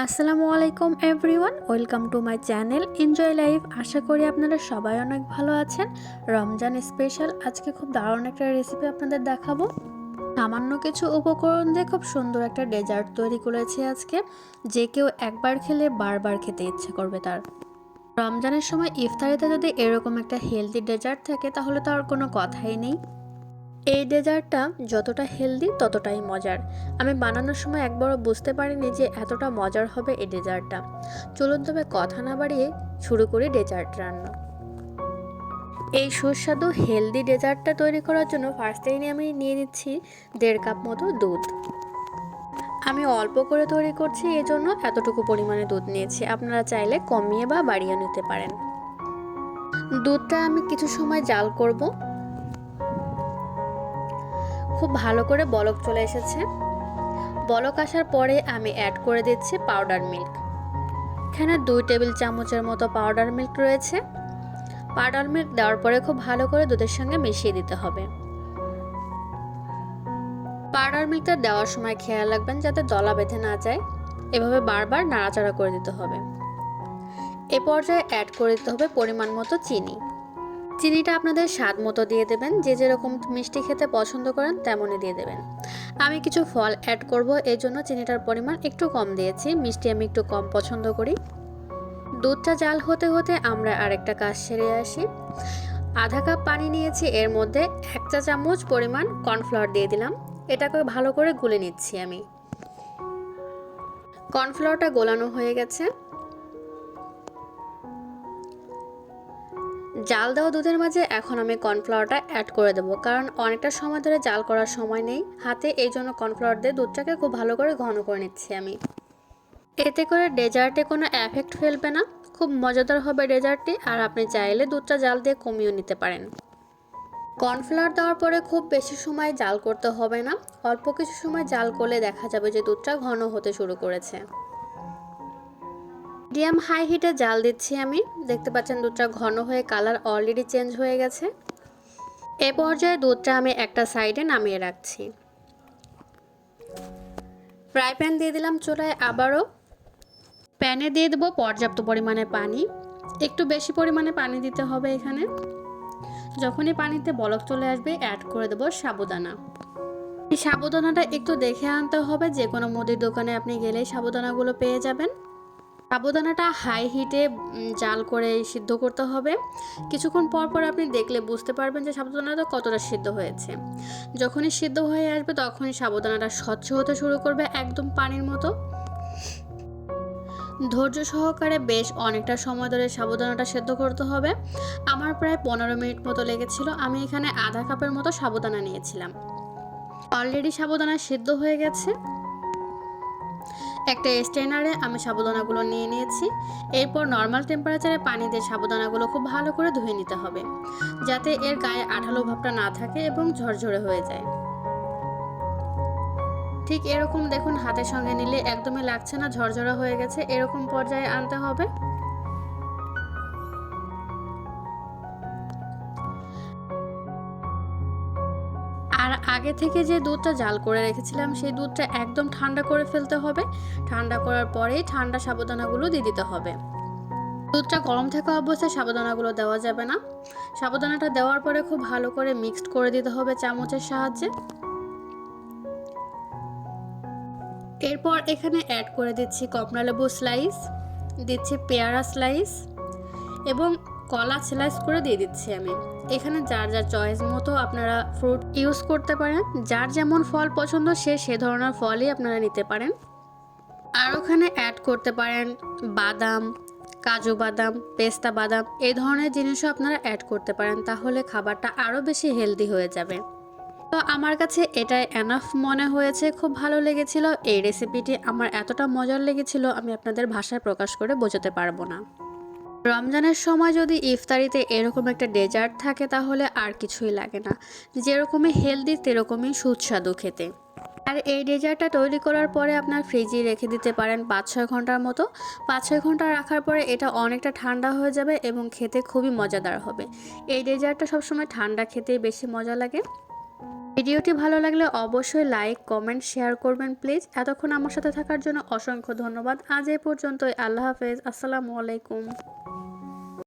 আসসালামু আলাইকুম everyone, welcome to my channel enjoy life. আশা করি আপনারা সবাই অনেক ভালো আছেন। রমজান স্পেশাল, আজকে খুব দারুণ একটা রেসিপি আপনাদের দেখাবো। সামান্য কিছু উপকরণ দিয়ে খুব সুন্দর একটা ডেজার্ট তৈরি করেছি আজকে, যে কেউ একবার খেলে বারবার খেতে ইচ্ছে করবে তার। রমজানের সময় ইফতারিতে যদি এরকম একটা হেলদি ডেজার্ট থাকে, তাহলে তো আর কোনো কথাই নেই। এই ডেজার্টটা যতটা হেলদি, ততটাই মজার। আমি বানানোর সময় একবারও বুঝতে পারিনি যে এতটা মজার হবে এই ডেজার্টটা। চলুন তবে কথা না বাড়িয়ে শুরু করি ডেজার্ট রান্না। এই সুস্বাদু, হেলদি ডেজার্টটা তৈরি করার জন্য ফার্স্টেই আমি নিয়ে নিচ্ছি দেড় কাপ মতো দুধ। আমি অল্প করে তৈরি করছি এই জন্য এতটুকু পরিমাণে দুধ নিয়েছি। আপনারা চাইলে কমিয়ে বা বাড়িয়ে নিতে পারেন। দুধটা আমি কিছু সময় জাল করব। খুব ভালো করে বলক চলে এসেছে। বলক আসার পরে আমি অ্যাড করে দিচ্ছি পাউডার মিল্ক এখানে দুই টেবিল চামচের মতো পাউডার মিল্ক রয়েছে। পাউডার মিল্ক দেওয়ার পরে খুব ভালো করে দুধের সঙ্গে মিশিয়ে দিতে হবে। পাউডার মিল্কটা দেওয়ার সময় খেয়াল রাখবেন যাতে দলা বেঁধে না যায়। এভাবে বারবার নাড়াচাড়া করে দিতে হবে। এ পর্যায়ে অ্যাড করে দিতে হবে পরিমাণ মতো চিনি। চিনিটা আপনাদের স্বাদ মতো দিয়ে দেবেন। যে যেরকম মিষ্টি খেতে পছন্দ করেন তেমনই দিয়ে দেবেন। আমি কিছু ফল অ্যাড করব এই জন্য চিনিটার পরিমাণ একটু কম দিয়েছি। মিষ্টি আমি একটু কম পছন্দ করি। দুধটা জাল হতে হতে আমরা আরেকটা কাজ সেরে আসি। আধা কাপ পানি নিয়েছি, এর মধ্যে এক চা চামচ পরিমাণ কর্নফ্লাওয়ার দিয়ে দিলাম। এটাকে ভালো করে গুলে নিচ্ছি আমি। কর্নফ্লাওয়ারটা গোলানো হয়ে গেছে। জাল দেওয়া দুধের মাঝে এখন আমি কর্নফ্লাওয়ারটা অ্যাড করে দেবো। কারণ অনেকটা সময় ধরে জাল করার সময় নেই। হাতে এই জন্য কর্নফ্লাওয়ার দিয়ে দুধটাকে খুব ভালো করে ঘন করে নিচ্ছি আমি। এতে করে ডেজার্টে কোনো এফেক্ট ফেলবে না। খুব মজাদার হবে ডেজার্টটি আর আপনি চাইলে দুধটা জাল দিয়ে কমিয়েও নিতে পারেন। কর্নফ্লাওয়ার দেওয়ার পরে খুব বেশি সময় জাল করতে হবে না। অল্প কিছু সময় জাল করলে দেখা যাবে যে দুধটা ঘন হতে শুরু করেছে। মিডিয়াম হাই হিটে জাল দিচ্ছি আমি। দেখতে পাচ্ছেন দুধটা ঘন হয়ে কালার অলরেডি চেঞ্জ হয়ে গেছে। এ পর্যায়ে দুধটা আমি একটা সাইডে নামিয়ে রাখছি। ফ্রাই প্যান দিয়ে দিলাম চুলায় আবারও। প্যানে দিয়ে দেবো পর্যাপ্ত পরিমাণে পানি। একটু বেশি পরিমাণে পানি দিতে হবে এখানে। যখনই পানিতে বলক চলে আসবে অ্যাড করে দেবো সাবুদানা। এই সাবুদানাটা একটু দেখে আনতে হবে যে কোনো মুদির দোকানে আপনি গেলেই সাবুদানাগুলো পেয়ে যাবেন। সাবুদানাটা হাই হিটে জাল করে সিদ্ধ করতে হবে। কিছুক্ষণ পর পর আপনি দেখলে বুঝতে পারবেন যে সাবুদানাটা কতটা সিদ্ধ হয়েছে। যখনই সিদ্ধ হয়ে আসবে তখনই সাবুদানাটা স্বচ্ছ হতে শুরু করবে একদম পানির মতো। ধৈর্য সহকারে বেশ অনেকটা সময় ধরে সাবুদানাটা সেদ্ধ করতে হবে। আমার প্রায় পনেরো মিনিট মতো লেগেছিল, আমি এখানে আধা কাপের মতো সাবুদানা নিয়েছিলাম। অলরেডি সাবুদানা সিদ্ধ হয়ে গেছে। একটা স্টেনারে আমি সাবুদানাগুলো নিয়ে নিয়েছি। এরপর নর্মাল টেম্পারেচারে পানি দিয়ে সাবুদানাগুলো খুব ভালো করে ধুয়ে নিতে হবে, যাতে এর গায়ে আঠালো ভাবটা না থাকে এবং ঝরঝরে হয়ে যায়। ঠিক এরকম দেখুন, হাতের সঙ্গে নিলে একদমই লাগছে না, ঝরঝরা হয়ে গেছে, এরকম পর্যায়ে আনতে হবে। আর আগে থেকে যে দুধটা জাল করে রেখেছিলাম, সেই দুধটা একদম ঠান্ডা করে ফেলতে হবে। ঠান্ডা করার পরেই ঠান্ডা সাবধানাগুলো দিয়ে দিতে হবে। দুধটা গরম থাকা অবস্থায় সাবধানাগুলো দেওয়া যাবে না। সাবধানাটা দেওয়ার পরে খুব ভালো করে মিক্সড করে দিতে হবে চামচের সাহায্যে। এরপর এখানে অ্যাড করে দিচ্ছি কমলালেবু স্লাইস দিচ্ছি পেয়ারা স্লাইস এবং কলা স্লাইস করে দিয়ে দিচ্ছি আমি। এখানে যার যার চয়েস মতো আপনারা ফ্রুট ইউজ করতে পারেন। যার যেমন ফল পছন্দ, সে সে ধরনের ফলই আপনারা নিতে পারেন। আর ওখানে অ্যাড করতে পারেন বাদাম, কাজু বাদাম, পেস্তা বাদাম এই ধরনের জিনিসও আপনারা অ্যাড করতে পারেন, তাহলে খাবারটা আরও বেশি হেলদি হয়ে যাবে। তো আমার কাছে এটাই এনাফ মনে হয়েছে, খুব ভালো লেগেছিল। এই রেসিপিটি আমার এতটা মজার লেগেছিল, আমি আপনাদের ভাষায় প্রকাশ করে বোঝাতে পারব না। রমজানের সময় যদি ইফতারিতে এরকম একটা ডেজার্ট থাকে, তাহলে আর কিছুই লাগে না। যেরকমই হেলদি সেরকমই সুস্বাদু খেতে। আর এই ডেজার্টটা তৈরি করার পরে আপনার ফ্রিজে রেখে দিতে পারেন পাঁচ ছয় ঘণ্টার মতো। পাঁচ ছয় ঘণ্টা রাখার পরে এটা অনেকটা ঠান্ডা হয়ে যাবে এবং খেতে খুবই মজাদার হবে। এই ডেজার্টটা সবসময় ঠান্ডা খেতেই বেশি মজা লাগে। ভিডিওটি ভালো লাগলে অবশ্যই লাইক কমেন্ট শেয়ার করবেন প্লিজ এতক্ষণ আমার সাথে থাকার জন্য অসংখ্য ধন্যবাদ। আজ এই পর্যন্তই। আল্লাহ হাফেজ। আসসালামু আলাইকুম।